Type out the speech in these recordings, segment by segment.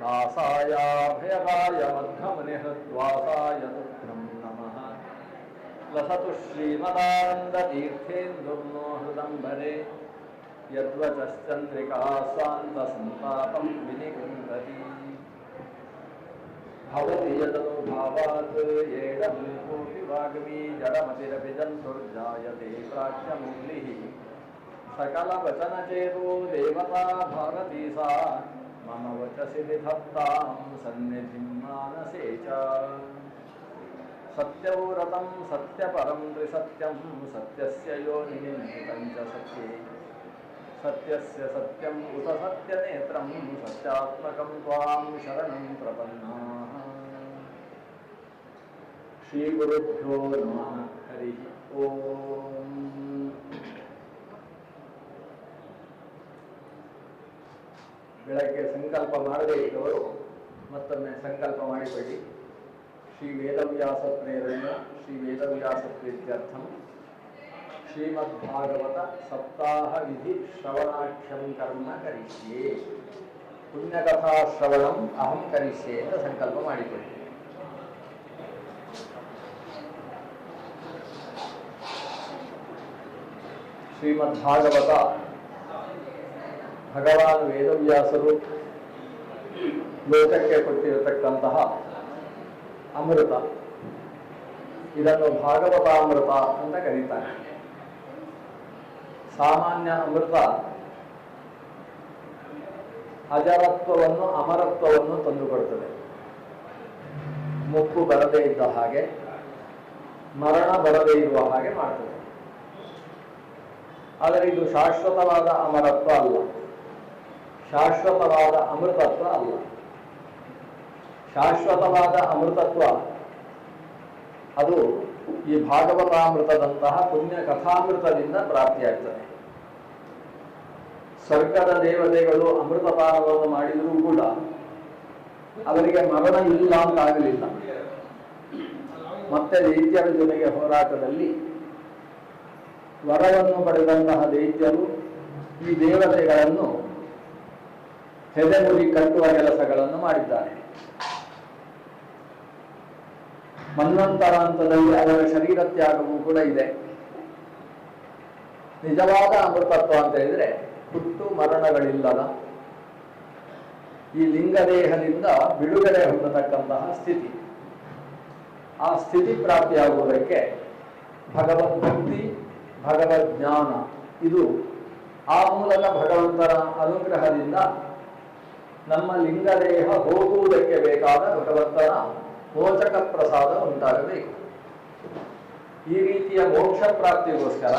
दासायाभयगाय मध्यमुनिहृद्वासाय तुभ्यं नमः। लसतु श्रीमदानन्दतीर्थेन्दुर्नो हृदम्बरे यद्वचश्चन्द्रिका स्वान्तसन्तापं विनिगृह्णति भवति यदनुभावात् येडमूकोऽपि वाग्मी जडमतिरपि जन्तुर्जायते प्राच्यमूलिः सकलवचनचेतो देवता भारती सा मम वचसि निधत्तां सन्निधिं मानसे च सत्यव्रतं सत्यपरं त्रिसत्यं सत्यस्य योनिमितं च सत्ये। सत्यस्य सत्यम् उत सत्यनेत्रं सत्यात्मकं त्वां शरणं प्रपन्नाः। श्रीगुरुभ्यो नमः हरिः ओम्। ಬೆಳಗ್ಗೆ ಸಂಕಲ್ಪ ಮಾಡದೇ ಇದ್ದವರು ಮತ್ತೊಮ್ಮೆ ಸಂಕಲ್ಪ ಮಾಡಿಕೊಳ್ಳಿ ಶ್ರೀ ವೇದವ್ಯಾಸ ಪ್ರೇರಣೆಯ ಶ್ರೀ ವೇದವ್ಯಾಸ ಪ್ರೀತ್ಯರ್ಥಂ ಶ್ರೀಮದ್ಭಾಗವತ ಸಪ್ತಾಹ ವಿಧಿ ಶ್ರವಣಾಖ್ಯಂ ಕರ್ಮ ಕರಿಷ್ಯೆ ಪುಣ್ಯಕಥಾ ಶ್ರವಣಂ ಅಹಂ ಕರಿಷ್ಯೆ ಅಂತ ಸಂಕಲ್ಪ ಮಾಡಿಕೊಳ್ಳಿ ಶ್ರೀಮದ್ಭಾಗವತ ಭಗವಾನ್ ವೇದವ್ಯಾಸರು ಲೋಕಕ್ಕೆ ಕೊಟ್ಟಿರತಕ್ಕಂತಹ ಅಮೃತ. ಇದನ್ನು ಭಾಗವತಾಮೃತ ಅಂತ ಕರೀತಾರೆ. ಸಾಮಾನ್ಯ ಅಮೃತ ಅಜರತ್ವವನ್ನು, ಅಮರತ್ವವನ್ನು ತಂದುಕೊಡುತ್ತದೆ ಮುಪ್ಪು ಬರದೇ ಇದ್ದ ಹಾಗೆ, ಮರಣ ಬರದೇ ಇರುವ ಹಾಗೆ ಮಾಡ್ತದೆ. ಆದರೆ ಇದು ಶಾಶ್ವತವಾದ ಅಮರತ್ವ ಅಲ್ಲ. ಶಾಶ್ವತವಾದ ಅಮೃತತ್ವ ಅಲ್ಲ. ಶಾಶ್ವತವಾದ ಅಮೃತತ್ವ, ಅದು ಈ ಭಾಗವತಾಮೃತದಂತಹ ಪುಣ್ಯ ಕಥಾಮೃತದಿಂದ ಪ್ರಾಪ್ತಿಯಾಗ್ತದೆ. ಸ್ವರ್ಗದ ದೇವತೆಗಳು ಅಮೃತಪಾನವನ್ನು ಮಾಡಿದರೂ ಕೂಡ ಅವರಿಗೆ ಮರಣ ಇಲ್ಲ ಅಂತ ಆಗಲಿಲ್ಲ ಮತ್ತೆ ದೈತ್ಯರ ಜೊತೆಗೆ ಹೋರಾಟದಲ್ಲಿ ವರವನ್ನು ಪಡೆದಂತಹ ದೈತ್ಯರು ಈ ದೇವತೆಗಳನ್ನು ಹೆದೆಮುರಿ ಕಟ್ಟುವ ಕೆಲಸಗಳನ್ನು ಮಾಡಿದ್ದಾರೆ. ಮನ್ವಂತರಾಂತದಲ್ಲಿ ಅದರ ಶರೀರ ತ್ಯಾಗವೂ ಕೂಡ ಇದೆ. ನಿಜವಾದ ಅಮೃತತ್ವ ಅಂತ ಹೇಳಿದ್ರೆ ಹುಟ್ಟು ಮರಣಗಳಿಲ್ಲದ ಈ ಲಿಂಗದೇಹದಿಂದ ಬಿಡುಗಡೆ ಹೊಂದತಕ್ಕಂತಹ ಸ್ಥಿತಿ. ಆ ಸ್ಥಿತಿ ಪ್ರಾಪ್ತಿಯಾಗುವುದಕ್ಕೆ ಭಗವದ್ಭಕ್ತಿ ಭಗವದ್ ಜ್ಞಾನ. ಇದು ಆ ಮೂಲಕ ಭಗವಂತನ ಅನುಗ್ರಹದಿಂದ ನಮ್ಮ ಲಿಂಗದೇಹ ಹೋಗುವುದಕ್ಕೆ ಬೇಕಾದ ಭಗವಂತನ ಮೋಚಕ ಪ್ರಸಾದ ಉಂಟಾಗಬೇಕು. ಈ ರೀತಿಯ ಮೋಕ್ಷ ಪ್ರಾಪ್ತಿಗೋಸ್ಕರ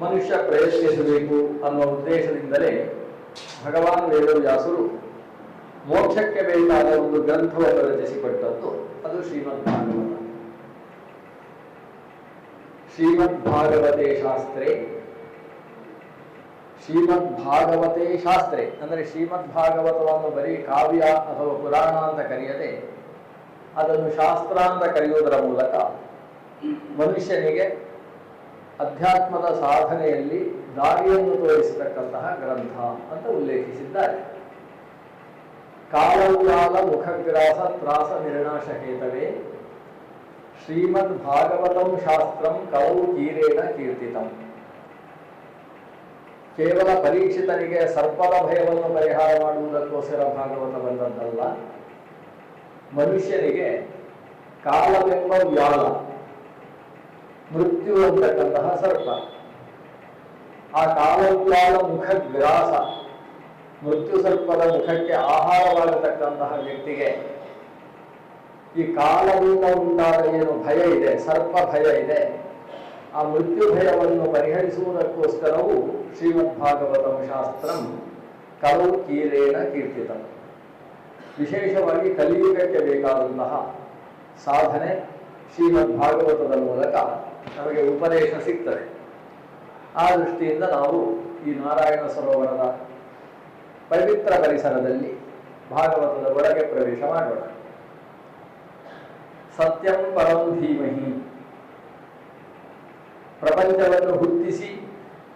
ಮನುಷ್ಯ ಪ್ರಯತ್ನಿಸಬೇಕು ಅನ್ನುವ ಉದ್ದೇಶದಿಂದಲೇ ಭಗವಾನ್ ವೇದವ್ಯಾಸರು ಮೋಕ್ಷಕ್ಕೆ ಬೇಕಾದ ಒಂದು ಗ್ರಂಥವನ್ನು ರಚಿಸಿಕೊಟ್ಟದ್ದು ಅದು ಶ್ರೀಮದ್ ಭಾಗವತ. ಶ್ರೀಮದ್ ಭಾಗವತೆ ಶಾಸ್ತ್ರೇ ಶ್ರೀಮದ್ ಭಾಗವತೆ ಶಾಸ್ತ್ರೆ, ಅಂದರೆ ಶ್ರೀಮದ್ ಭಾಗವತವನ್ನು ಬರೀ ಕಾವ್ಯ ಅಥವಾ ಪುರಾಣ ಅಂತ ಕರೆಯದೆ, ಅದನ್ನು ಶಾಸ್ತ್ರ ಅಂತ ಕರೆಯುವುದರ ಮೂಲಕ ಮನುಷ್ಯನಿಗೆ ಅಧ್ಯಾತ್ಮದ ಸಾಧನೆಯಲ್ಲಿ ದಾರಿಯನ್ನು ತೋರಿಸತಕ್ಕಂತಹ ಗ್ರಂಥ ಅಂತ ಉಲ್ಲೇಖಿಸಿದ್ದಾರೆ. ಕಾಲಕಾಲ ಮುಖಗ್ರಾಸ ತ್ರಾಸ ನಿರ್ಣಾಶ ಹೇತವೇ ಶ್ರೀಮದ್ ಭಾಗವತಂ ಶಾಸ್ತ್ರಂ ಕೌ ಕೀರೇಣ ಕೀರ್ತಿತಂ. ಕೇವಲ ಪರೀಕ್ಷಿತನಿಗೆ ಸರ್ಪದ ಭಯವನ್ನು ಪರಿಹಾರ ಮಾಡುವುದಕ್ಕೋಸ್ಕರ ಭಾಗವತ ಬಂದದ್ದಲ್ಲ. ಮನುಷ್ಯನಿಗೆ ಕಾಲವೆಂಬ ವ್ಯಾಳ ಮೃತ್ಯು ಅಂತಕ್ಕಂತಹ ಸರ್ಪ. ಆ ಕಾಲವ್ಯಾಳ ಮುಖ ಗ್ರಾಸ ಮೃತ್ಯು ಸರ್ಪದ ಮುಖಕ್ಕೆ ಆಹಾರವಾಗತಕ್ಕಂತಹ ವ್ಯಕ್ತಿಗೆ ಈ ಕಾಲದಿಂದ ಉಂಟಾದ ಏನು ಭಯ ಇದೆ, ಸರ್ಪ ಭಯ ಇದೆ. ಆ ಮೃತ್ಯು ಭಯವನ್ನು ಪರಿಹರಿಸುವುದಕ್ಕೋಸ್ಕರವೂ ಶ್ರೀಮದ್ ಭಾಗವತಂ ಶಾಸ್ತ್ರಂ ಕಲು ಕೀರೇಣ ಕೀರ್ತಿತ. ವಿಶೇಷವಾಗಿ ಕಲಿಯುಗಕ್ಕೆ ಬೇಕಾದಂತಹ ಸಾಧನೆ ಶ್ರೀಮದ್ ಭಾಗವತದ ಮೂಲಕ ನಮಗೆ ಉಪದೇಶ ಸಿಗ್ತದೆ. ಆ ದೃಷ್ಟಿಯಿಂದ ನಾವು ಈ ನಾರಾಯಣ ಸರೋವರದ ಪವಿತ್ರ ಪರಿಸರದಲ್ಲಿ ಭಾಗವತದ ಒಳಗೆ ಪ್ರವೇಶ ಮಾಡೋಣ. ಸತ್ಯಂ ಪರಂ ಧೀಮಹಿ. ಪ್ರಪಂಚವನ್ನು ಹುಟ್ಟಿಸಿ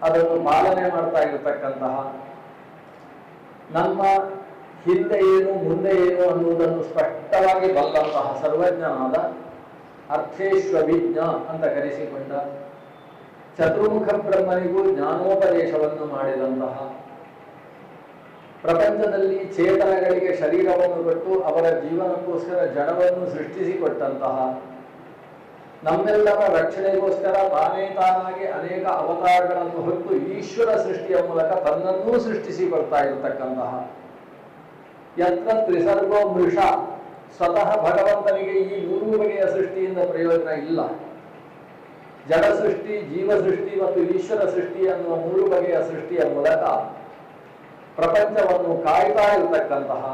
ಅದನ್ನು ಪಾಲನೆ ಮಾಡ್ತಾ ಇರತಕ್ಕಂತಹ ನಮ್ಮ ಹಿಂದೆ ಏನು, ಮುಂದೆ ಏನು ಅನ್ನುವುದನ್ನು ಸ್ಪಷ್ಟವಾಗಿ ಬಲ್ಲಂತಹ ಸರ್ವಜ್ಞನಾದ ಅರ್ಥೇಶ್ವವಿಜ್ಞ ಅಂತ ಕರೆಸಿಕೊಂಡ ಚತುರ್ಮುಖ ಬ್ರಹ್ಮನಿಗೂ ಜ್ಞಾನೋಪದೇಶವನ್ನು ಮಾಡಿದಂತಹ ಪ್ರಪಂಚದಲ್ಲಿ ಚೇತನಗಳಿಗೆ ಶರೀರವನ್ನು ಕೊಟ್ಟು ಅವರ ಜೀವನಕ್ಕೋಸ್ಕರ ಜನವನ್ನು ಸೃಷ್ಟಿಸಿಕೊಟ್ಟಂತಹ ನಮ್ಮೆಲ್ಲರ ರಕ್ಷಣೆಗೋಸ್ಕರ ತಾನೇ ತಾನಾಗಿ ಅನೇಕ ಅವತಾರಗಳನ್ನು ಹೊತ್ತು ಈಶ್ವರ ಸೃಷ್ಟಿಯ ಮೂಲಕ ತನ್ನನ್ನೂ ಸೃಷ್ಟಿಸಿಕೊಳ್ತಾ ಇರತಕ್ಕಂತಹ ಯತ್ರ ತ್ರಿಸರ್ಗೋ ಮೃಷ. ಸ್ವತಃ ಭಗವಂತನಿಗೆ ಈ ಮೂರು ಬಗೆಯ ಸೃಷ್ಟಿಯಿಂದ ಪ್ರಯೋಜನ ಇಲ್ಲ. ಜಡ ಸೃಷ್ಟಿ, ಜೀವ ಸೃಷ್ಟಿ ಮತ್ತು ಈಶ್ವರ ಸೃಷ್ಟಿ ಅನ್ನುವ ಮೂರು ಬಗೆಯ ಸೃಷ್ಟಿಯ ಮೂಲಕ ಪ್ರಪಂಚವನ್ನು ಕಾಯ್ತಾ ಇರತಕ್ಕಂತಹ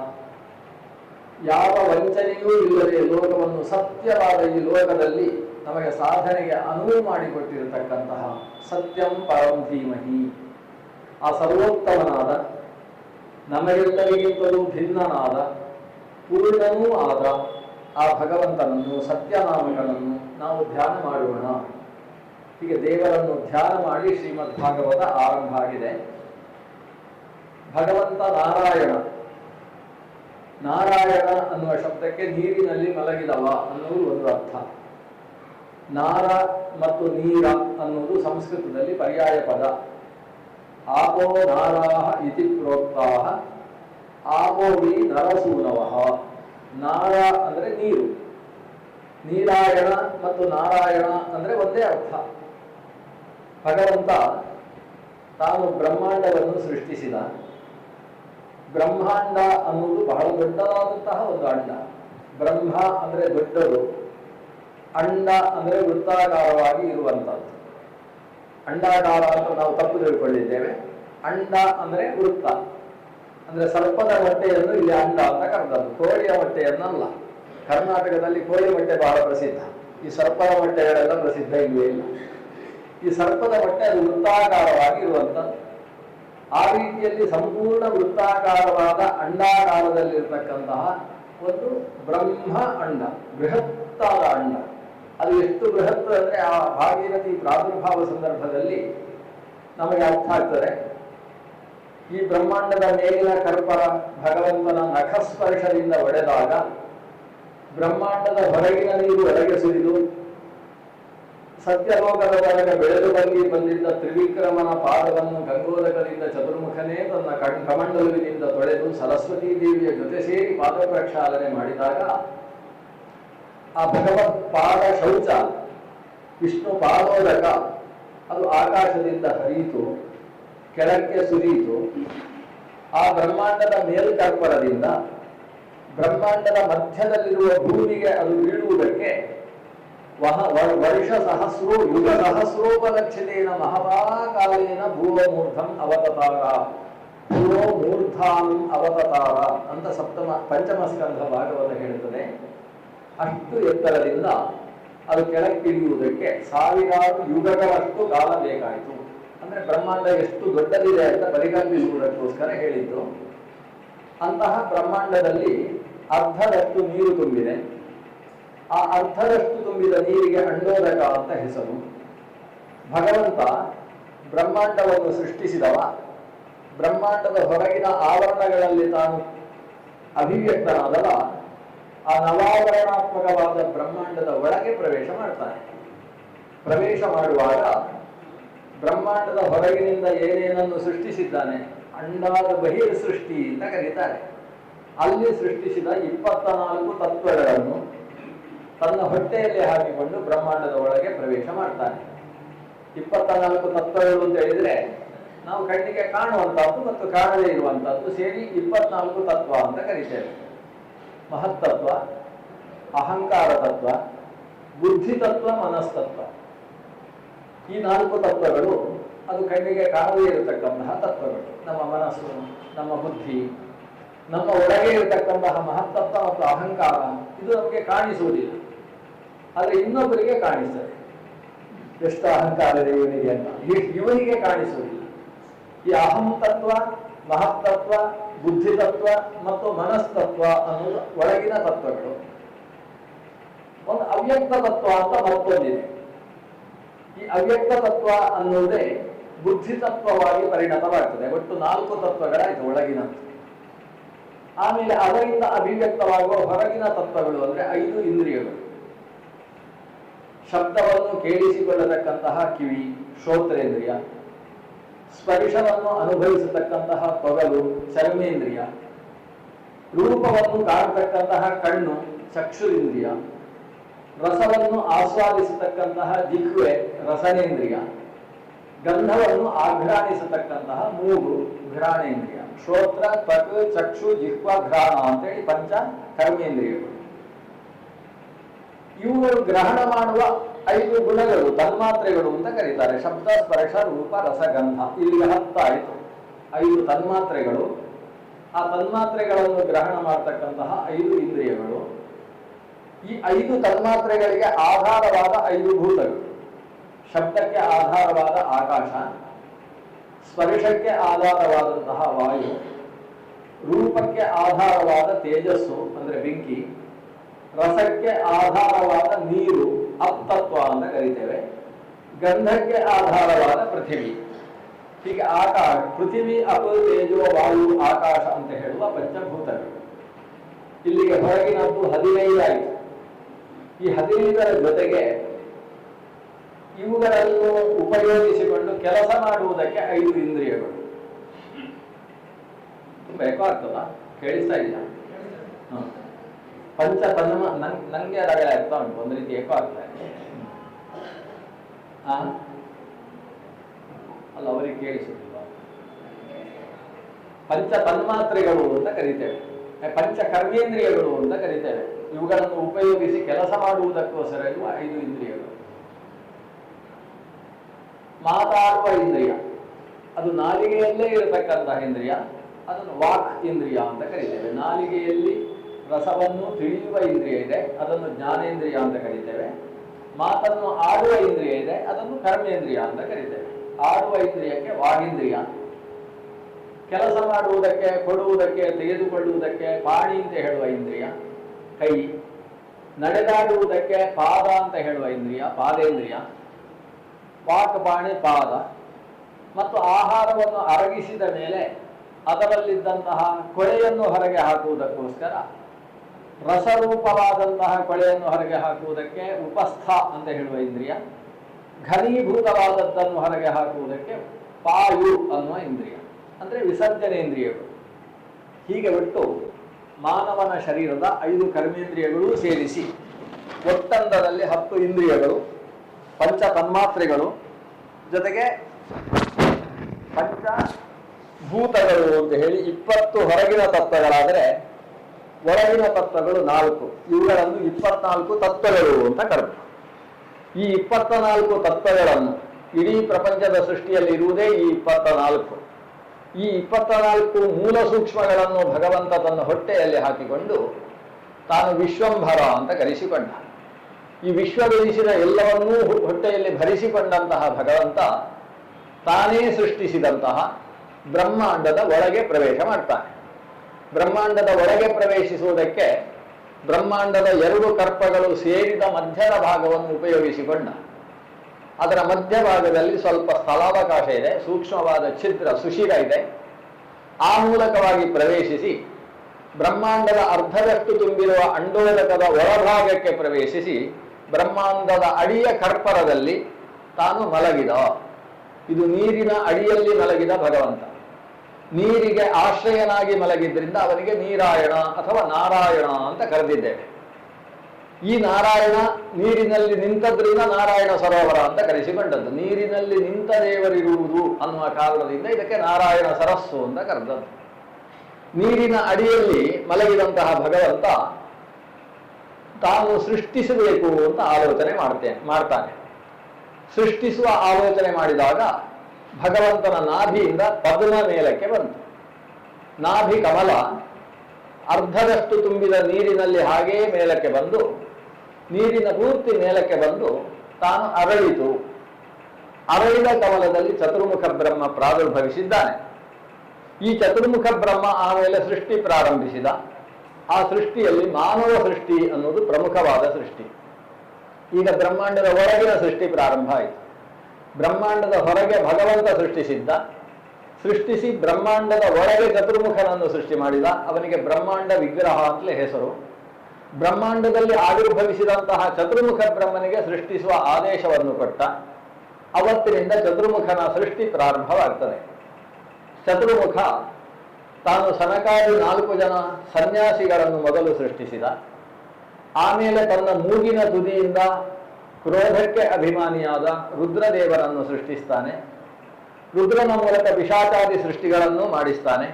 ಯಾವ ವಂಚನೆಯೂ ಇಲ್ಲದೆ ಲೋಕವನ್ನು ಸತ್ಯವಾದ ಈ ಲೋಕದಲ್ಲಿ ನಮಗೆ ಸಾಧನೆಗೆ ಅನುವು ಮಾಡಿಕೊಟ್ಟಿರತಕ್ಕಂತಹ ಸತ್ಯಂ ಪರಂ ಧೀಮಹಿ. ಆ ಸರ್ವೋತ್ತಮನಾದ, ನಮಗೆಲ್ಲರಿಗಿಂತಲೂ ಭಿನ್ನನಾದ, ಪೂರ್ಣನೂ ಆದ ಆ ಭಗವಂತನನ್ನು, ಸತ್ಯನಾಮಗಳನ್ನು ನಾವು ಧ್ಯಾನ ಮಾಡೋಣ. ಹೀಗೆ ದೇವರನ್ನು ಧ್ಯಾನ ಮಾಡಿ ಶ್ರೀಮದ್ ಭಾಗವತ ಆರಂಭ ಆಗಿದೆ. ಭಗವಂತ ನಾರಾಯಣ. ನಾರಾಯಣ ಅನ್ನುವ ಶಬ್ದಕ್ಕೆ ನೀರಿನಲ್ಲಿ ಮಲಗಿದವ ಅನ್ನುವುದು ಒಂದು ಅರ್ಥ. ನಾರ ಮತ್ತು ನೀರ ಅನ್ನುವುದು ಸಂಸ್ಕೃತದಲ್ಲಿ ಪರ್ಯಾಯ ಪದ. ಆಪೋ ನಾರಾಹ ಇತಿ ಪ್ರೋಕ್ತಾಹ. ಆಪೋವಿ ನರಸೂನವಃ. ನಾರ ಅಂದರೆ ನೀರು. ನೀರಾಯಣ ಮತ್ತು ನಾರಾಯಣ ಅಂದರೆ ಒಂದೇ ಅರ್ಥ. ಭಗವಂತ ತಾನು ಬ್ರಹ್ಮಾಂಡವನ್ನು ಸೃಷ್ಟಿಸಿದ. ಬ್ರಹ್ಮಾಂಡ ಅನ್ನುವುದು ಬಹಳ ದೊಡ್ಡದಾದಂತಹ ಒಂದು ಅಂಡ ಬ್ರಹ್ಮ ಅಂದರೆ ದೊಡ್ಡದು. ಅಂಡ ಅಂದರೆ ವೃತ್ತಾಕಾರವಾಗಿ ಇರುವಂಥದ್ದು ಅಂಡಾಕಾರ ಅಂತ ನಾವು ತಪ್ಪು ತಿಳ್ಕೊಂಡಿದ್ದೇವೆ. ಅಂಡ ಅಂದರೆ ವೃತ್ತ. ಅಂದರೆ ಸರ್ಪದ ಮೊಟ್ಟೆಯನ್ನು ಇಲ್ಲಿ ಅಂಡ ಅಂತ ಕರೆದದ್ದು. ಕೋಳಿಯ ಮೊಟ್ಟೆಯನ್ನಲ್ಲ ಕರ್ನಾಟಕದಲ್ಲಿ ಕೋಳಿ ಮೊಟ್ಟೆ ಬಹಳ ಪ್ರಸಿದ್ಧ. ಈ ಸರ್ಪದ ಮೊಟ್ಟೆಗಳೆಲ್ಲ ಪ್ರಸಿದ್ಧ ಇಲ್ಲವೇ ಇಲ್ಲ. ಈ ಸರ್ಪದ ಮೊಟ್ಟೆ ಅದು ವೃತ್ತಾಕಾರವಾಗಿ ಇರುವಂಥದ್ದು ಆ ರೀತಿಯಲ್ಲಿ ಸಂಪೂರ್ಣ ವೃತ್ತಾಕಾರವಾದ ಅಂಡಾಕಾರದಲ್ಲಿರ್ತಕ್ಕಂತಹ ಒಂದು ಬ್ರಹ್ಮ ಅಂಡ, ಬೃಹತ್ತಾದ ಅಂಡ. ಅದು ಎಷ್ಟು ಬೃಹತ್ ಅಂದ್ರೆ ಆ ಭಾಗೀರಥಿ ಪ್ರಾದುರ್ಭಾವ ಸಂದರ್ಭದಲ್ಲಿ ನಮಗೆ ಅರ್ಥ ಆಗ್ತದೆ. ಈ ಬ್ರಹ್ಮಾಂಡದ ಮೇಲಿನ ಕರ್ಪರ ಭಗವಂತನ ನಖಸ್ಪರ್ಶದಿಂದ ಒಡೆದಾಗ ಬ್ರಹ್ಮಾಂಡದ ಹೊರಗಿನ ನೀರು ಒಳಗೆ ಸುರಿದು ಸತ್ಯಲೋಕದ ಒಳಗೆ ಬೆಳೆದು ಬಂದಿ ಬಂದಿದ್ದ ತ್ರಿವಿಕ್ರಮನ ಪಾದವನ್ನು ಗಂಗೋದಕದಿಂದ ಚತುರ್ಮುಖನೇ ತನ್ನ ಕಣ್ ಕಮಂಡಲುವಿನಿಂದ ತೊಳೆದು ಸರಸ್ವತೀ ದೇವಿಯ ಜೊತೆ ಸೇರಿ ಪಾದ ಪ್ರಕ್ಷಾಲನೆ ಮಾಡಿದಾಗ ಆ ಭಗವತ್ ಪಾದ ಶೌಚ, ವಿಷ್ಣು ಪಾದೋದಕ, ಅದು ಆಕಾಶದಿಂದ ಹರಿಯಿತು, ಕೆಳಕ್ಕೆ ಸುರಿಯಿತು. ಆ ಬ್ರಹ್ಮಾಂಡದ ಮೇಲ್ಕರ್ಪರದಿಂದ ಬ್ರಹ್ಮಾಂಡದ ಮಧ್ಯದಲ್ಲಿರುವ ಭೂಮಿಗೆ ಅದು ಬೀಳುವುದಕ್ಕೆ ವಹ ವರ್ಷ ಸಹಸ್ರೋ ಯುಗ ಸಹಸ್ರೋಪಲಕ್ಷಿತೇನ ಮಹತಾಕಾಲೇನ ಭೂವಮೂರ್ಧಂ ಅವತತಾರ. ಭೂವೋ ಮೂರ್ಧಾಂ ಅವತತಾರ ಅಂತ ಸಪ್ತಮ ಪಂಚಮ ಸ್ಕಂಧ ಭಾಗವತ ಹೇಳುತ್ತದೆ. ಅಷ್ಟು ಎತ್ತರದಿಂದ ಅದು ಕೆಳಕ್ಕಿಳಿಯುವುದಕ್ಕೆ ಸಾವಿರಾರು ಯುಗಗಳಷ್ಟು ಕಾಲ ಬೇಕಾಯಿತು. ಅಂದ್ರೆ ಬ್ರಹ್ಮಾಂಡ ಎಷ್ಟು ದೊಡ್ಡದಿದೆ ಅಂತ ಪರಿಕಲ್ಪಿಸುವುದಕ್ಕೋಸ್ಕರ ಹೇಳಿದ್ದು ಅಂತಹ ಬ್ರಹ್ಮಾಂಡದಲ್ಲಿ ಅರ್ಧದಷ್ಟು ನೀರು ತುಂಬಿದೆ. ಆ ಅರ್ಧದಷ್ಟು ತುಂಬಿದ ನೀರಿಗೆ ಅಂಡೋದಕ ಅಂತ ಹೆಸರು. ಭಗವಂತ ಬ್ರಹ್ಮಾಂಡವನ್ನು ಸೃಷ್ಟಿಸಿದವ. ಬ್ರಹ್ಮಾಂಡದ ಹೊರಗಿನ ಆವರಣಗಳಲ್ಲಿ ತಾನು ಅಭಿವ್ಯಕ್ತನಾದವ. ಆ ನವಾವರಣಾತ್ಮಕವಾದ ಬ್ರಹ್ಮಾಂಡದ ಒಳಗೆ ಪ್ರವೇಶ ಮಾಡ್ತಾನೆ ಪ್ರವೇಶ ಮಾಡುವಾಗ ಬ್ರಹ್ಮಾಂಡದ ಹೊರಗಿನಿಂದ ಏನೇನನ್ನು ಸೃಷ್ಟಿಸಿದ್ದಾನೆ? ಅಂಡಾದ ಬಹಿರ್ ಸೃಷ್ಟಿ ಅಂತ ಕರೀತಾರೆ. ಅಲ್ಲಿ ಸೃಷ್ಟಿಸಿದ ಇಪ್ಪತ್ತ ನಾಲ್ಕು ತತ್ವಗಳನ್ನು ತನ್ನ ಹೊಟ್ಟೆಯಲ್ಲಿ ಹಾಕಿಕೊಂಡು ಬ್ರಹ್ಮಾಂಡದ ಒಳಗೆ ಪ್ರವೇಶ ಮಾಡ್ತಾನೆ. ಇಪ್ಪತ್ತ ನಾಲ್ಕು ತತ್ವಗಳು ಅಂತ ಹೇಳಿದ್ರೆ ನಾವು ಕಣ್ಣಿಗೆ ಕಾಣುವಂತಹದ್ದು ಮತ್ತು ಕಾಣದೇ ಇರುವಂತಹದ್ದು ಸೇರಿ ಇಪ್ಪತ್ನಾಲ್ಕು ತತ್ವ ಅಂತ ಕರೀತೇವೆ. ಮಹತ್ತತ್ವ ಅಹಂಕಾರ ತತ್ವ ಬುದ್ಧಿ ತತ್ವ ಮನಸ್ತತ್ವ. ಈ ನಾಲ್ಕು ತತ್ವಗಳು ಅದು ಕಣ್ಣಿಗೆ ಕಾಣದೇ ಇರತಕ್ಕಂತಹ ತತ್ವಗಳು. ನಮ್ಮ ಮನಸ್ಸು, ನಮ್ಮ ಬುದ್ಧಿ, ನಮ್ಮ ಒಳಗೆ ಇರತಕ್ಕಂತಹ ಮಹತ್ತತ್ವ ಮತ್ತು ಅಹಂಕಾರ, ಇದು ನಮಗೆ ಕಾಣಿಸುವುದಿಲ್ಲ. ಆದರೆ ಇನ್ನೊಬ್ಬರಿಗೆ ಕಾಣಿಸ್ತದೆ. ಎಷ್ಟು ಅಹಂಕಾರ ಇದೆ ಇವನಿಗೆ ಅಂತ. ಇವನಿಗೆ ಕಾಣಿಸುವುದಿಲ್ಲ. ಈ ಅಹಂ ತತ್ವ ಮಹತ್ತತ್ವ ಬುದ್ಧಿ ತತ್ವ ಮತ್ತು ಮನಸ್ತತ್ವ ಅನ್ನೋದು ಒಳಗಿನ ತತ್ವಗಳು. ಒಂದು ಅವ್ಯಕ್ತ ತತ್ವ ಅಂತ ಮತ್ತೊಂದಿದೆ. ಈ ಅವ್ಯಕ್ತ ತತ್ವ ಅನ್ನೋದೇ ಬುದ್ಧಿ ತತ್ವವಾಗಿ ಪರಿಣತವಾಗ್ತದೆ. ಒಟ್ಟು ನಾಲ್ಕು ತತ್ವಗಳಾಯಿತು ಒಳಗಿನ ಆಮೇಲೆ ಅದರಿಂದ ಅಭಿವ್ಯಕ್ತವಾಗುವ ಹೊರಗಿನ ತತ್ವಗಳು ಅಂದ್ರೆ ಐದು ಇಂದ್ರಿಯಗಳು. ಶಬ್ದವನ್ನು ಕೇಳಿಸಿಕೊಳ್ಳತಕ್ಕಂತಹ ಕಿವಿ, ಶ್ರೋತ್ರೇಂದ್ರಿಯ ಸ್ಪರ್ಶವನ್ನು ಅನುಭವಿಸತಕ್ಕಂತಹ ತೊಗಲು ಚರ್ಮೇಂದ್ರಿಯ ರೂಪವನ್ನು ಕಾಣತಕ್ಕಂತಹ ಕಣ್ಣು ಚಕ್ಷುರಿಂದ್ರಿಯ. ರಸವನ್ನು ಆಸ್ವಾದಿಸತಕ್ಕಂತಹ ಜಿಹ್ವೆ ರಸನೇಂದ್ರಿಯ. ಗಂಧವನ್ನು ಆಘ್ರಾಣಿಸತಕ್ಕಂತಹ ಮೂಗು ಘ್ರಾಣೇಂದ್ರಿಯ. ಶ್ರೋತ್ರ ತ್ವಕ್ ಚಕ್ಷು ಜಿಹ್ವ ಘ್ರಾಣ ಅಂತೇಳಿ ಪಂಚ ಕರ್ಮೇಂದ್ರಿಯಗಳು. ಇವುಗಳು ಗ್ರಹಣ ಮಾಡುವ ಐದು ಗುಣಗಳು, ತನ್ಮಾತ್ರೆಗಳು ಅಂತ ಕರೀತಾರೆ. ಶಬ್ದ, ಸ್ಪರ್ಶ, ರೂಪ, ರಸ, ಗಂಧ. ಇಲ್ಲಿಗೆ ಹತ್ತಾಯಿತು. ಐದು ತನ್ಮಾತ್ರೆಗಳು. ಆ ತನ್ಮಾತ್ರೆಗಳನ್ನು ಗ್ರಹಣ ಮಾಡತಕ್ಕಂತಹ ಐದು ಇಂದ್ರಿಯಗಳು. ಈ ಐದು ತನ್ಮಾತ್ರೆಗಳಿಗೆ ಆಧಾರವಾದ ಐದು ಭೂತಗಳು. ಶಬ್ದಕ್ಕೆ ಆಧಾರವಾದ ಆಕಾಶ, ಸ್ಪರ್ಶಕ್ಕೆ ಆಧಾರವಾದಂತಹ ವಾಯು, ರೂಪಕ್ಕೆ ಆಧಾರವಾದ ತೇಜಸ್ಸು, ಅಂದ್ರೆ ಬೆಂಕಿ, ರಸಕ್ಕೆ ಆಧಾರವಾದ ನೀರು ಅಂತ ಕರಿತೇವೆ. ಗಂಧಕ್ಕೆ ಆಧಾರವಾದ ಪೃಥಿವಿ. ಹೀಗೆ ಆಕಾಶ, ಪೃಥಿವಿ, ಅಪ, ತೇಜೋ, ವಾಯು, ಆಕಾಶ ಅಂತ ಹೇಳುವ ಪಂಚಭೂತಗಳು. ಇಲ್ಲಿಗೆ ಹೊರಗಿನದ್ದು ಹದಿನೈದಾಯಿತು ಈ ಹದಿನೈದರ ಜೊತೆಗೆ ಇವುಗಳನ್ನು ಉಪಯೋಗಿಸಿಕೊಂಡು ಕೆಲಸ ಮಾಡುವುದಕ್ಕೆ ಐದು ಇಂದ್ರಿಯಗಳು. ಬೇಕೋ ಆಗ್ತದ? ಕೇಳಿಸ್ತಾ ಇಲ್ಲ. ಪಂಚ ನನ್, ನಂಗೆ ರಗಳೆ ಆಗ್ತಾ ಉಂಟು, ಒಂದು ರೀತಿ ಎಕೋ ಆಗ್ತಾ ಇದೆ? ಅಲ್ಲ, ಅವರಿಗೆ ಕೇಳಿಸುತ್ತಿಲ್ಲ ಪಂಚ ತನ್ಮಾತ್ರೆಗಳು ಅಂತ ಕರಿತೇವೆ. ಪಂಚ ಕರ್ಮೇಂದ್ರಿಯಗಳು ಅಂತ ಕರೀತೇವೆ. ಇವುಗಳನ್ನು ಉಪಯೋಗಿಸಿ ಕೆಲಸ ಮಾಡುವುದಕ್ಕೋಸ್ಕರ ಇರುವ ಐದು ಇಂದ್ರಿಯಗಳು. ಮಾತಾಡುವ ಇಂದ್ರಿಯ. ಅದು ನಾಲಿಗೆಯಲ್ಲೇ ಇರತಕ್ಕಂತಹ ಇಂದ್ರಿಯ, ಅದನ್ನು ವಾಕ್ ಇಂದ್ರಿಯ ಅಂತ ಕರಿತೇವೆ. ನಾಲಿಗೆಯಲ್ಲಿ ರಸವನ್ನು ತಿಳಿಯುವ ಇಂದ್ರಿಯ ಇದೆ, ಅದನ್ನು ಜ್ಞಾನೇಂದ್ರಿಯ ಅಂತ ಕರಿತೇವೆ. ಮಾತನ್ನು ಆಡುವ ಇಂದ್ರಿಯ ಇದೆ, ಅದನ್ನು ಕರ್ಮೇಂದ್ರಿಯ ಅಂತ ಕರೀತೇವೆ. ಆಡುವ ಇಂದ್ರಿಯಕ್ಕೆ ವಾಗಿಂದ್ರಿಯ. ಕೆಲಸ ಮಾಡುವುದಕ್ಕೆ, ಕೊಡುವುದಕ್ಕೆ, ತೆಗೆದುಕೊಳ್ಳುವುದಕ್ಕೆ ಪಾಣಿ ಅಂತ ಹೇಳುವ ಇಂದ್ರಿಯ. ಕೈ. ನಡೆದಾಡುವುದಕ್ಕೆ ಪಾದ ಅಂತ ಹೇಳುವ ಇಂದ್ರಿಯ, ಪಾದೇಂದ್ರಿಯ. ಪಾಕ ಪಾಣಿ ಪಾದ. ಮತ್ತು ಆಹಾರವನ್ನು ಅರಗಿಸಿದ ಮೇಲೆ ಅದರಲ್ಲಿದ್ದಂತಹ ಕೊಳೆಯನ್ನು ಹೊರಗೆ ಹಾಕುವುದಕ್ಕೋಸ್ಕರ ರಸರೂಪವಾದಂತಹ ಕೊಳೆಯನ್ನು ಹೊರಗೆ ಹಾಕುವುದಕ್ಕೆ ಉಪಸ್ಥ ಅಂತ ಹೇಳುವ ಇಂದ್ರಿಯ, ಘನೀಭೂತವಾದದ್ದನ್ನು ಹೊರಗೆ ಹಾಕುವುದಕ್ಕೆ ಪಾಯು ಅನ್ನುವ ಇಂದ್ರಿಯ, ಅಂದರೆ ವಿಸರ್ಜನೇಂದ್ರಿಯಗಳು ಹೀಗೆ ಬಿಟ್ಟು ಮಾನವನ ಶರೀರದ ಐದು ಕರ್ಮೇಂದ್ರಿಯಗಳೂ ಸೇರಿಸಿ ಒಟ್ಟಂದರಲ್ಲಿ ಹತ್ತು ಇಂದ್ರಿಯಗಳು, ಪಂಚ ತನ್ಮಾತ್ರೆಗಳು, ಜೊತೆಗೆ ಪಂಚ ಭೂತಗಳು ಅಂತ ಹೇಳಿ ಇಪ್ಪತ್ತು ಹೊರಗಿನ ತತ್ವಗಳಾದರೆ ಒಳಗಿನ ತತ್ವಗಳು ನಾಲ್ಕು. ಇವುಗಳನ್ನು ಇಪ್ಪತ್ನಾಲ್ಕು ತತ್ವಗಳು ಅಂತ ಕರೆದು ಈ ಇಪ್ಪತ್ತ ನಾಲ್ಕು ತತ್ವಗಳನ್ನು ಇಡೀ ಪ್ರಪಂಚದ ಸೃಷ್ಟಿಯಲ್ಲಿ ಇರುವುದೇ ಈ ಇಪ್ಪತ್ತ ನಾಲ್ಕು ಈ ಇಪ್ಪತ್ತ ನಾಲ್ಕು ಮೂಲ ಸೂಕ್ಷ್ಮಗಳನ್ನು ಭಗವಂತ ತನ್ನ ಹೊಟ್ಟೆಯಲ್ಲಿ ಹಾಕಿಕೊಂಡು ತಾನು ವಿಶ್ವಂಭರ ಅಂತ ಕರೆಸಿಕೊಂಡ. ಈ ವಿಶ್ವವೆನಿಸಿದ ಎಲ್ಲವನ್ನೂ ಹೊಟ್ಟೆಯಲ್ಲಿ ಭರಿಸಿಕೊಂಡಂತಹ ಭಗವಂತ ತಾನೇ ಸೃಷ್ಟಿಸಿದಂತಹ ಬ್ರಹ್ಮಾಂಡದ ಒಳಗೆ ಪ್ರವೇಶ ಮಾಡ್ತಾನೆ. ಬ್ರಹ್ಮಾಂಡದ ಒಳಗೆ ಪ್ರವೇಶಿಸುವುದಕ್ಕೆ ಬ್ರಹ್ಮಾಂಡದ ಎರಡು ಕರ್ಪಗಳು ಸೇರಿದ ಮಧ್ಯದ ಭಾಗವನ್ನು ಉಪಯೋಗಿಸಿಕೊಂಡ. ಅದರ ಮಧ್ಯಭಾಗದಲ್ಲಿ ಸ್ವಲ್ಪ ಸ್ಥಳಾವಕಾಶ ಇದೆ, ಸೂಕ್ಷ್ಮವಾದ ಛಿದ್ರ, ಸುಶಿರ ಇದೆ. ಆ ಮೂಲಕವಾಗಿ ಪ್ರವೇಶಿಸಿ ಬ್ರಹ್ಮಾಂಡದ ಅರ್ಧದಷ್ಟು ತುಂಬಿರುವ ಅಂಡೋದಕದ ಒಳಭಾಗಕ್ಕೆ ಪ್ರವೇಶಿಸಿ ಬ್ರಹ್ಮಾಂಡದ ಅಡಿಯ ಕರ್ಪರದಲ್ಲಿ ತಾನು ಮಲಗಿದ. ಇದು ನೀರಿನ ಅಡಿಯಲ್ಲಿ ಮಲಗಿದ ಭಗವಂತ. ನೀರಿಗೆ ಆಶ್ರಯನಾಗಿ ಮಲಗಿದ್ರಿಂದ ಅವನಿಗೆ ನೀರಾಯಣ ಅಥವಾ ನಾರಾಯಣ ಅಂತ ಕರೆದಿದ್ದೇವೆ. ಈ ನಾರಾಯಣ ನೀರಿನಲ್ಲಿ ನಿಂತದ್ರಿಂದ ನಾರಾಯಣ ಸರೋವರ ಅಂತ ಕರೆಸಿಕೊಂಡದ್ದು. ನೀರಿನಲ್ಲಿ ನಿಂತ ದೇವರಿರುವುದು ಅನ್ನುವ ಕಾರಣದಿಂದ ಇದಕ್ಕೆ ನಾರಾಯಣ ಸರಸ್ಸು ಅಂತ ಕರೆದದ್ದು. ನೀರಿನ ಅಡಿಯಲ್ಲಿ ಮಲಗಿದಂತಹ ಭಗವಂತ ತಾನು ಸೃಷ್ಟಿಸಬೇಕು ಅಂತ ಆಲೋಚನೆ ಮಾಡ್ತೇನೆ ಮಾಡ್ತಾನೆ. ಸೃಷ್ಟಿಸುವ ಆಲೋಚನೆ ಮಾಡಿದಾಗ ಭಗವಂತನ ನಾಭಿಯಿಂದ ಪದ್ಮ ಮೇಲಕ್ಕೆ ಬಂತು. ನಾಭಿ ಕಮಲ ಅರ್ಧದಷ್ಟು ತುಂಬಿದ ನೀರಿನಲ್ಲಿ ಹಾಗೇ ಮೇಲಕ್ಕೆ ಬಂದು, ನೀರಿನ ಪೂರ್ತಿ ಮೇಲಕ್ಕೆ ಬಂದು ತಾನು ಅರಳಿತು. ಅರಳಿದ ಕಮಲದಲ್ಲಿ ಚತುರ್ಮುಖ ಬ್ರಹ್ಮ ಪ್ರಾದುರ್ಭವಿಸಿದ್ದಾನೆ. ಈ ಚತುರ್ಮುಖ ಬ್ರಹ್ಮ ಆಮೇಲೆ ಸೃಷ್ಟಿ ಪ್ರಾರಂಭಿಸಿದ. ಆ ಸೃಷ್ಟಿಯಲ್ಲಿ ಮಾನವ ಸೃಷ್ಟಿ ಅನ್ನೋದು ಪ್ರಮುಖವಾದ ಸೃಷ್ಟಿ. ಈಗ ಬ್ರಹ್ಮಾಂಡದ ಹೊರಗಿನ ಸೃಷ್ಟಿ ಪ್ರಾರಂಭ ಆಯಿತು. ಬ್ರಹ್ಮಾಂಡದ ಹೊರಗೆ ಭಗವಂತ ಸೃಷ್ಟಿಸಿದ್ದ, ಸೃಷ್ಟಿಸಿ ಬ್ರಹ್ಮಾಂಡದ ಒಳಗೆ ಚತುರ್ಮುಖನನ್ನು ಸೃಷ್ಟಿ ಮಾಡಿದ, ಅವನಿಗೆ ಬ್ರಹ್ಮಾಂಡ ವಿಗ್ರಹ ಅಂತಲೇ ಹೆಸರು. ಬ್ರಹ್ಮಾಂಡದಲ್ಲಿ ಆವಿರ್ಭವಿಸಿದಂತಹ ಚತುರ್ಮುಖ ಬ್ರಹ್ಮನಿಗೆ ಸೃಷ್ಟಿಸುವ ಆದೇಶವನ್ನು ಕೊಟ್ಟ, ಅವತ್ತಿನಿಂದ ಚತುರ್ಮುಖನ ಸೃಷ್ಟಿ ಪ್ರಾರಂಭವಾಗ್ತದೆ. ಚತುರ್ಮುಖ ತಾನು ಸನಕಾದಿ ನಾಲ್ಕು ಜನ ಸನ್ಯಾಸಿಗಳನ್ನು ಮೊದಲು ಸೃಷ್ಟಿಸಿದ, ಆಮೇಲೆ ತನ್ನ ಮೂಗಿನ ತುದಿಯಿಂದ ಕ್ರೋಧಕ್ಕೆ ಅಭಿಮಾನಿಯಾದ ರುದ್ರದೇವರನ್ನು ಸೃಷ್ಟಿಸ್ತಾನೆ. ರುದ್ರನ ಮೂಲಕ ವಿಷಾಚಾದಿ ಸೃಷ್ಟಿಗಳನ್ನು ಮಾಡಿಸ್ತಾನೆ.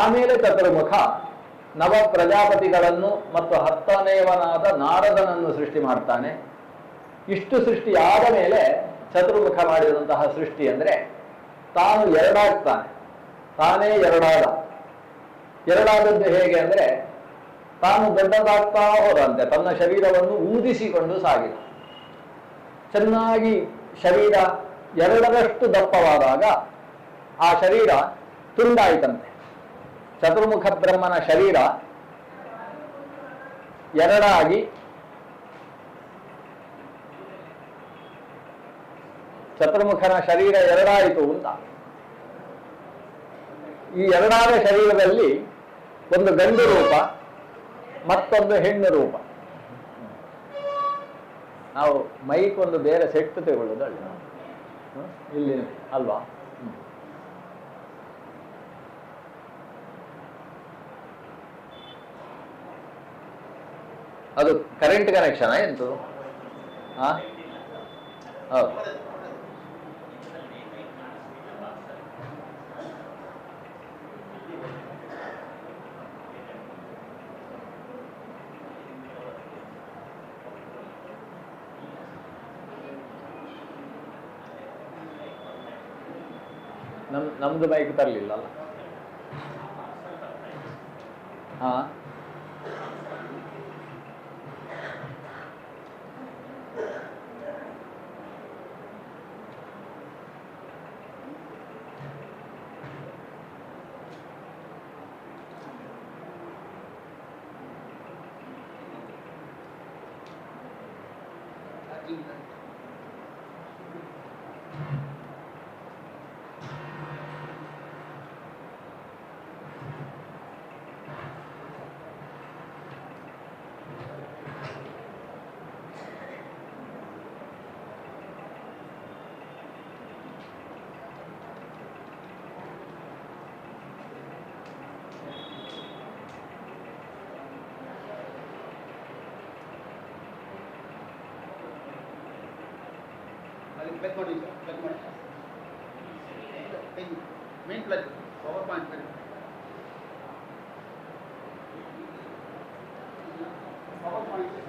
ಆಮೇಲೆ ಚತುರ್ಮುಖ ನವ ಪ್ರಜಾಪತಿಗಳನ್ನು ಮತ್ತು ಹತ್ತನೇವನಾದ ನಾರದನನ್ನು ಸೃಷ್ಟಿ ಮಾಡ್ತಾನೆ. ಇಷ್ಟು ಸೃಷ್ಟಿಯಾದ ಮೇಲೆ ಚತುರ್ಮುಖ ಮಾಡಿದಂತಹ ಸೃಷ್ಟಿ ಅಂದರೆ ತಾನು ಎರಡಾಗ್ತಾನೆ. ತಾನೇ ಎರಡಾದ. ಎರಡಾದದ್ದು ಹೇಗೆ ಅಂದರೆ ತಾನು ದೊಡ್ಡದಾಗ್ತಾ ಹೋದಂತೆ, ತನ್ನ ಶರೀರವನ್ನು ಊದಿಸಿಕೊಂಡು ಸಾಗಿದ. ಚೆನ್ನಾಗಿ ಶರೀರ ಎರಡರಷ್ಟು ದಪ್ಪವಾದಾಗ ಆ ಶರೀರ ತುಂಡಾಯಿತಂತೆ. ಚತುರ್ಮುಖ ಬ್ರಹ್ಮನ ಶರೀರ ಎರಡಾಗಿ ಚತುರ್ಮುಖನ ಶರೀರ ಎರಡಾಯಿತು ಅಂತ. ಈ ಎರಡಾದ ಶರೀರದಲ್ಲಿ ಒಂದು ಗಂಡು ರೂಪ, ಮತ್ತೊಂದು ಹೆಣ್ಣು ರೂಪ. ನಾವು ಮೈಕ್ ಒಂದು ಬೇರೆ ಸೆಟ್ ತಗೊಳ್ಳೋದು ಅಲ್ಲ. ಇಲ್ಲಿ ಅಲ್ವಾ? ಅದು ಕರೆಂಟ್ ಕನೆಕ್ಷನ್ ಎಂತು ಹಾ ಹೌದು. ನಮ್ ನಮ್ದು ಬೈಕ್ ತರಲಿಲ್ಲ ಅಲ್ಲ. ಹಾ. ಅದಕ್ಕೆ ಪ್ಲಗ್ ಮಾಡಿ ಸರ್ ಪ್ಲಗ್ ಮಾಡಿ main plug power point plug power point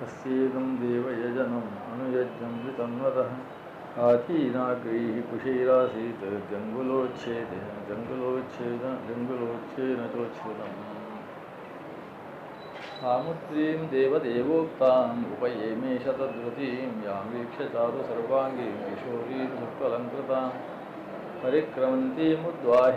तस्येदं देवयजनम् अनुयज्ञं वितन्वतः आधीनाग्रैः कुशैरासीत्। जङ्गुलोच्छेदः। जङ्गुलोच्छेद जङ्गुलोच्छेन चोच्छेदम् सामुद्रीं देवदेवोक्ताम् उपयेमेष तद्वतीं यां वीक्षचारु सर्वाङ्गीं किशोरीं दुःखलङ्कृतां परिक्रमन्तीमुद्वाहि।